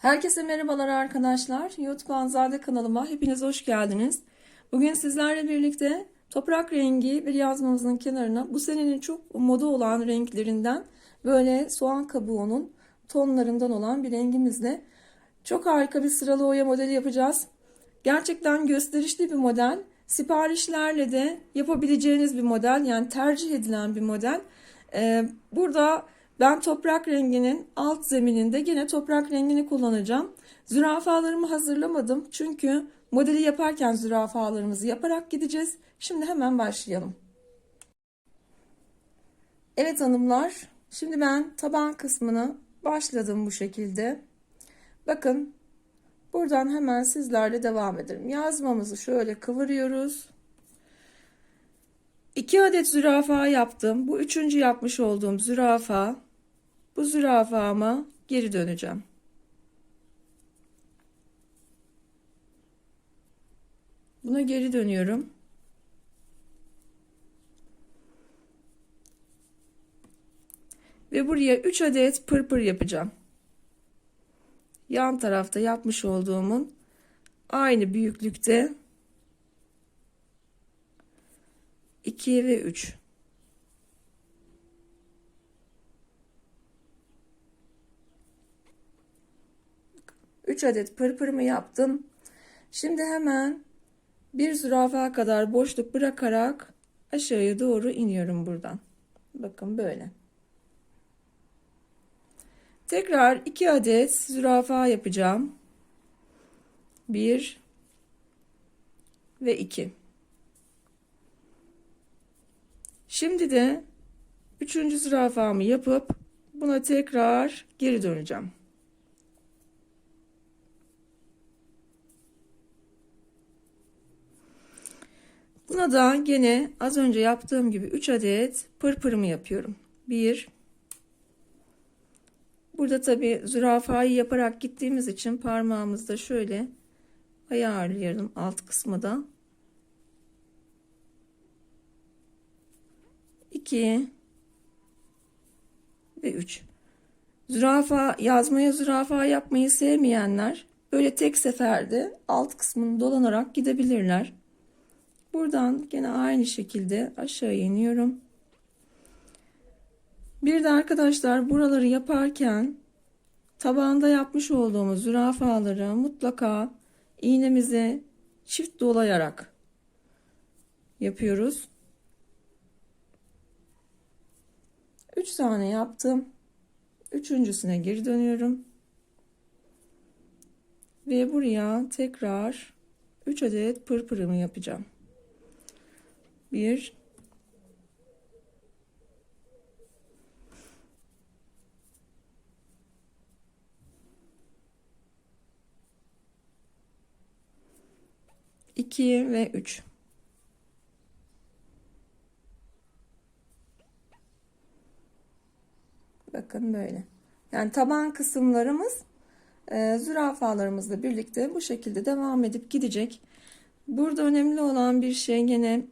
Herkese merhabalar arkadaşlar. YouTube Anzade kanalıma hepiniz hoş geldiniz. Bugün sizlerle birlikte toprak rengi bir yazmamızın kenarına bu senenin çok moda olan renklerinden böyle soğan kabuğunun tonlarından olan bir rengimizle çok harika bir sıralı oya modeli yapacağız. Gerçekten gösterişli bir model. Siparişlerle de yapabileceğiniz bir model yani tercih edilen bir model. Ee, burada ben toprak renginin alt zemininde gene toprak rengini kullanacağım. Zürafalarımı hazırlamadım çünkü modeli yaparken zürafalarımızı yaparak gideceğiz. Şimdi hemen başlayalım. Evet hanımlar, şimdi ben taban kısmını başladım bu şekilde. Bakın buradan hemen sizlerle devam edelim. Yazmamızı şöyle kıvırıyoruz. 2 adet zürafa yaptım. Bu üçüncü yapmış olduğum zürafa. Bu zürafama geri döneceğim. Buna geri dönüyorum. Ve buraya 3 adet pırpır yapacağım. Yan tarafta yapmış olduğumun aynı büyüklükte 2 ve 3. Üç adet pırpırımı yaptım. Şimdi hemen bir zürafa kadar boşluk bırakarak aşağıya doğru iniyorum buradan. Bakın böyle. Tekrar iki adet zürafa yapacağım. Bir ve iki. Şimdi de üçüncü zürafamı yapıp buna tekrar geri döneceğim. Buna da gene az önce yaptığım gibi 3 adet pırpırımı yapıyorum. 1 Burada tabi zürafayı yaparak gittiğimiz için parmağımızda şöyle ayarlayalım alt kısmı da. 2 ve 3. Zürafa yazmaya zürafa yapmayı sevmeyenler böyle tek seferde alt kısmını dolanarak gidebilirler. Buradan gene aynı şekilde aşağı iniyorum. Bir de arkadaşlar buraları yaparken tabanda yapmış olduğumuz zürafaları mutlaka iğnemize çift dolayarak yapıyoruz. 3 tane yaptım. Üçüncüsüne geri dönüyorum. Ve buraya tekrar 3 adet pırpırımı yapacağım. 1 2 ve 3 Bakın böyle. Yani taban kısımlarımız e, zürafalarımızla birlikte bu şekilde devam edip gidecek. Burada önemli olan bir şey gene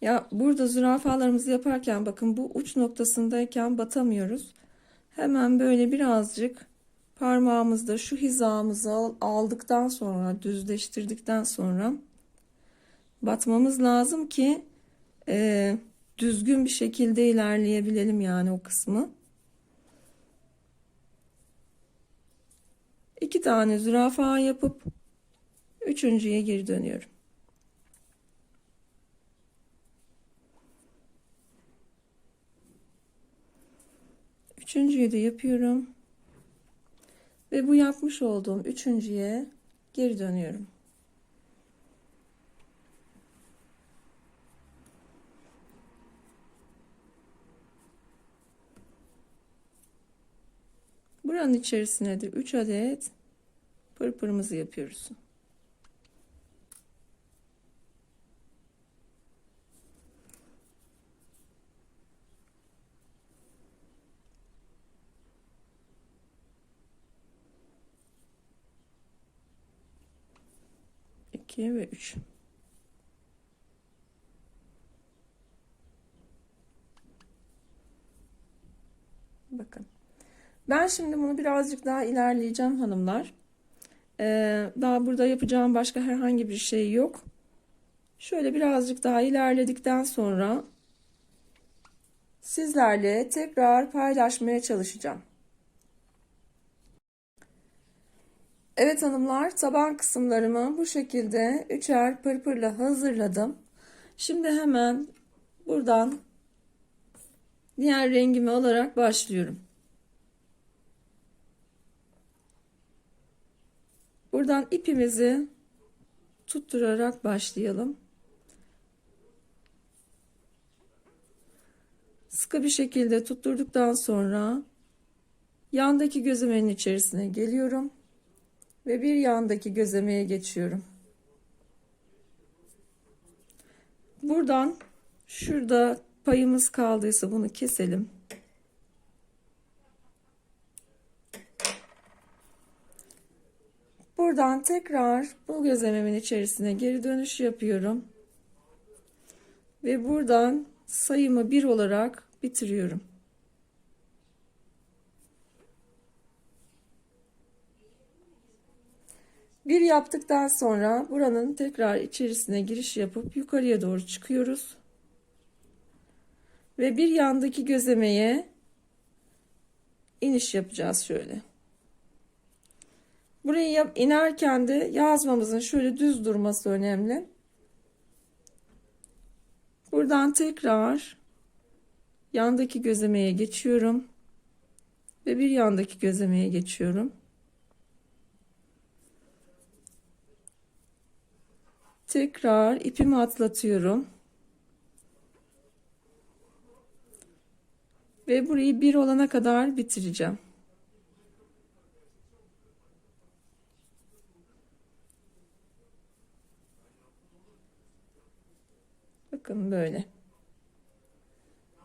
ya burada zürafalarımızı yaparken bakın bu uç noktasındayken batamıyoruz. Hemen böyle birazcık parmağımızda şu hizamızı aldıktan sonra düzleştirdikten sonra batmamız lazım ki e, düzgün bir şekilde ilerleyebilelim yani o kısmı. İki tane zürafa yapıp üçüncüye geri dönüyorum. Üçüncüyü de yapıyorum. Ve bu yapmış olduğum üçüncüye geri dönüyorum. Buranın içerisine de 3 adet pırpırımızı yapıyoruz. İki ve üç. Bakın. Ben şimdi bunu birazcık daha ilerleyeceğim hanımlar. Ee, daha burada yapacağım başka herhangi bir şey yok. Şöyle birazcık daha ilerledikten sonra sizlerle tekrar paylaşmaya çalışacağım. Evet hanımlar taban kısımlarımı bu şekilde üçer pırpırla hazırladım. Şimdi hemen buradan diğer rengimi alarak başlıyorum. Buradan ipimizi tutturarak başlayalım. Sıkı bir şekilde tutturduktan sonra yandaki gözlemenin içerisine geliyorum ve bir yandaki gözlemeye geçiyorum. Buradan şurada payımız kaldıysa bunu keselim. Buradan tekrar bu gözlememin içerisine geri dönüş yapıyorum. Ve buradan sayımı bir olarak bitiriyorum. Bir yaptıktan sonra buranın tekrar içerisine giriş yapıp yukarıya doğru çıkıyoruz. Ve bir yandaki gözlemeye iniş yapacağız şöyle. Burayı yap, inerken de yazmamızın şöyle düz durması önemli. Buradan tekrar yandaki gözlemeye geçiyorum. Ve bir yandaki gözlemeye geçiyorum. Tekrar ipimi atlatıyorum. Ve burayı bir olana kadar bitireceğim. Bakın böyle.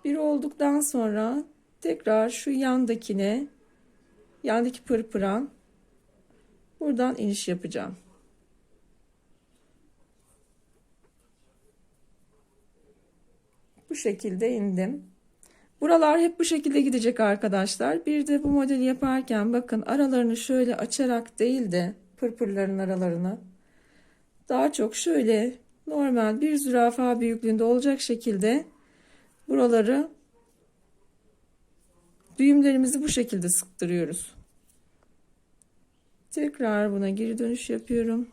Bir olduktan sonra tekrar şu yandakine yandaki pırpıran buradan iniş yapacağım. Bu şekilde indim. Buralar hep bu şekilde gidecek arkadaşlar. Bir de bu modeli yaparken bakın aralarını şöyle açarak değil de pırpırların aralarını daha çok şöyle normal bir zürafa büyüklüğünde olacak şekilde buraları düğümlerimizi bu şekilde sıktırıyoruz. Tekrar buna geri dönüş yapıyorum.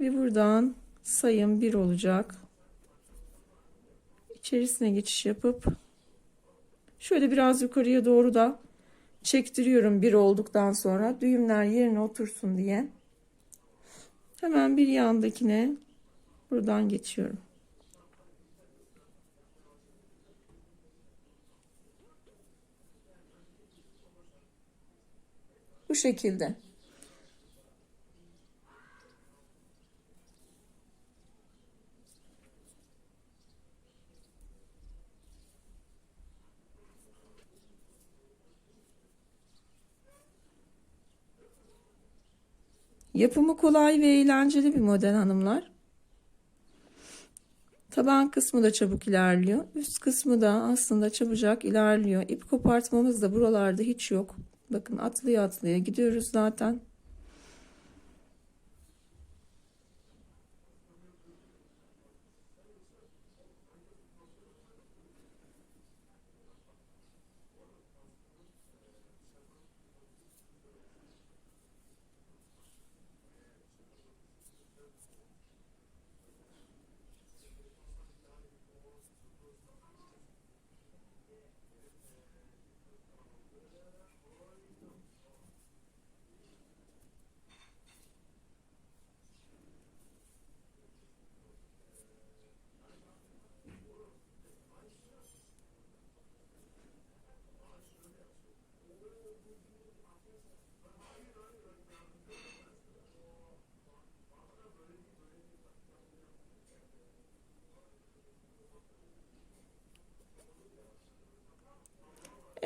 Ve buradan sayım 1 olacak. İçerisine geçiş yapıp şöyle biraz yukarıya doğru da çektiriyorum bir olduktan sonra düğümler yerine otursun diye. Hemen bir yandakine buradan geçiyorum. Bu şekilde. Yapımı kolay ve eğlenceli bir model hanımlar. Taban kısmı da çabuk ilerliyor. Üst kısmı da aslında çabucak ilerliyor. İp kopartmamız da buralarda hiç yok. Bakın atlaya atlaya gidiyoruz zaten.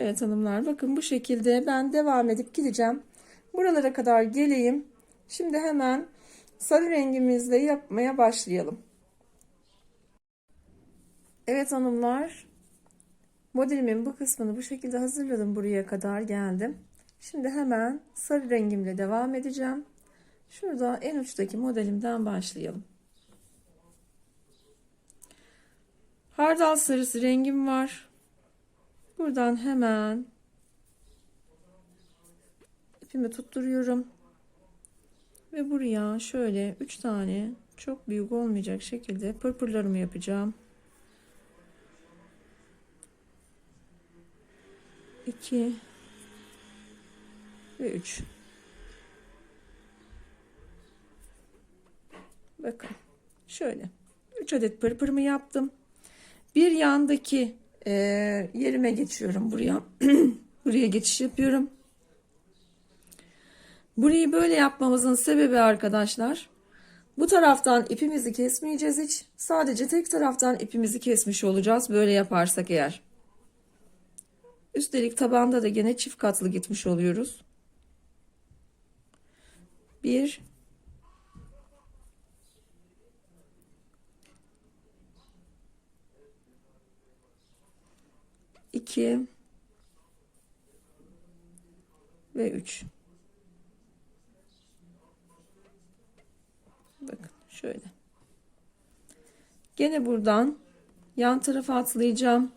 Evet hanımlar bakın bu şekilde ben devam edip gideceğim. Buralara kadar geleyim. Şimdi hemen sarı rengimizle yapmaya başlayalım. Evet hanımlar Modelimin bu kısmını bu şekilde hazırladım. Buraya kadar geldim. Şimdi hemen sarı rengimle devam edeceğim. Şurada en uçtaki modelimden başlayalım. Hardal sarısı rengim var. Buradan hemen ipimi tutturuyorum. Ve buraya şöyle 3 tane çok büyük olmayacak şekilde pırpırlarımı yapacağım. 2 ve 3 bakın şöyle 3 adet pırpırımı yaptım bir yandaki e, yerime geçiyorum buraya. Buraya geçiş yapıyorum. Burayı böyle yapmamızın sebebi arkadaşlar bu taraftan ipimizi kesmeyeceğiz hiç. Sadece tek taraftan ipimizi kesmiş olacağız böyle yaparsak eğer. Üstelik tabanda da gene çift katlı gitmiş oluyoruz. Bir, iki ve üç. Bakın şöyle. Gene buradan yan tarafa atlayacağım.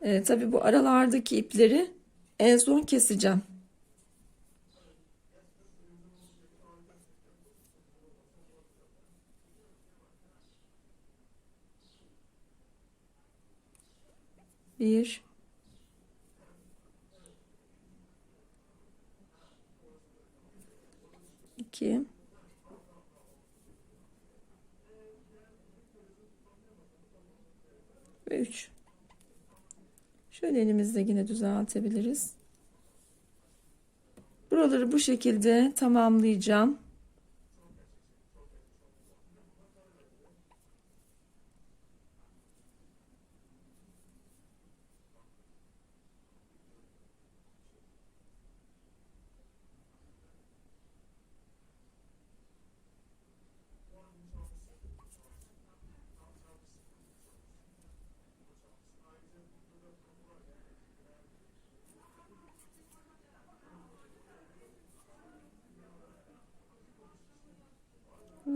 E, tabii bu aralardaki ipleri en son keseceğim. Bir. İki, Ve üç. Şöyle elimizle yine düzeltebiliriz. Buraları bu şekilde tamamlayacağım.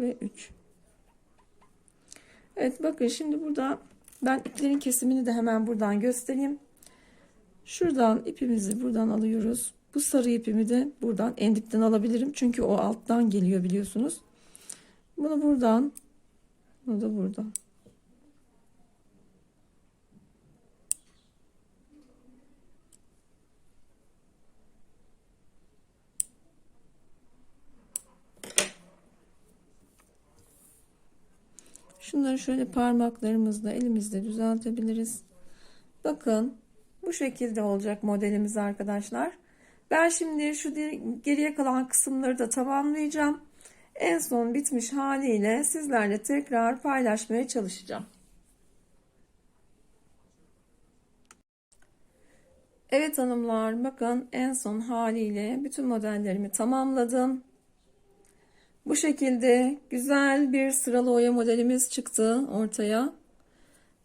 ve 3. Evet bakın şimdi burada ben iplerin kesimini de hemen buradan göstereyim. Şuradan ipimizi buradan alıyoruz. Bu sarı ipimi de buradan en dipten alabilirim. Çünkü o alttan geliyor biliyorsunuz. Bunu buradan bunu da buradan. Şunları şöyle parmaklarımızla elimizle düzeltebiliriz. Bakın bu şekilde olacak modelimiz arkadaşlar. Ben şimdi şu geriye kalan kısımları da tamamlayacağım. En son bitmiş haliyle sizlerle tekrar paylaşmaya çalışacağım. Evet hanımlar bakın en son haliyle bütün modellerimi tamamladım. Bu şekilde güzel bir sıralı oya modelimiz çıktı ortaya.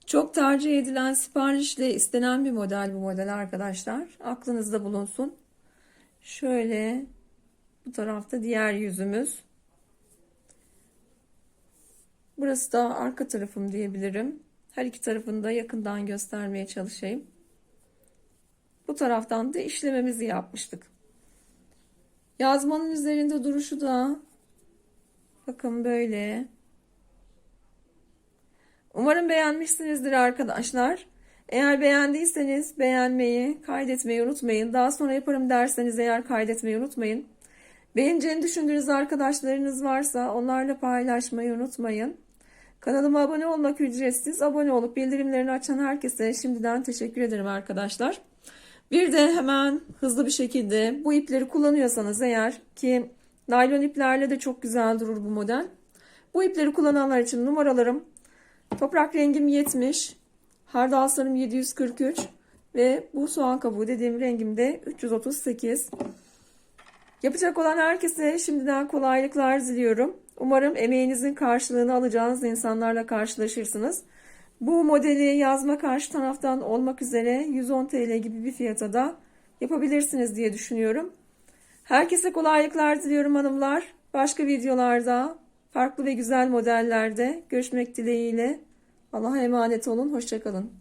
Çok tercih edilen siparişle istenen bir model bu model arkadaşlar. Aklınızda bulunsun. Şöyle bu tarafta diğer yüzümüz. Burası da arka tarafım diyebilirim. Her iki tarafını da yakından göstermeye çalışayım. Bu taraftan da işlememizi yapmıştık. Yazmanın üzerinde duruşu da Bakın böyle. Umarım beğenmişsinizdir arkadaşlar. Eğer beğendiyseniz beğenmeyi, kaydetmeyi unutmayın. Daha sonra yaparım derseniz eğer kaydetmeyi unutmayın. Beğeneceğini düşündüğünüz arkadaşlarınız varsa onlarla paylaşmayı unutmayın. Kanalıma abone olmak ücretsiz. Abone olup bildirimlerini açan herkese şimdiden teşekkür ederim arkadaşlar. Bir de hemen hızlı bir şekilde bu ipleri kullanıyorsanız eğer ki Naylon iplerle de çok güzel durur bu model. Bu ipleri kullananlar için numaralarım. Toprak rengim 70. Hardal sarım 743. Ve bu soğan kabuğu dediğim rengim de 338. Yapacak olan herkese şimdiden kolaylıklar diliyorum. Umarım emeğinizin karşılığını alacağınız insanlarla karşılaşırsınız. Bu modeli yazma karşı taraftan olmak üzere 110 TL gibi bir fiyata da yapabilirsiniz diye düşünüyorum. Herkese kolaylıklar diliyorum hanımlar. Başka videolarda, farklı ve güzel modellerde görüşmek dileğiyle. Allah'a emanet olun. Hoşçakalın.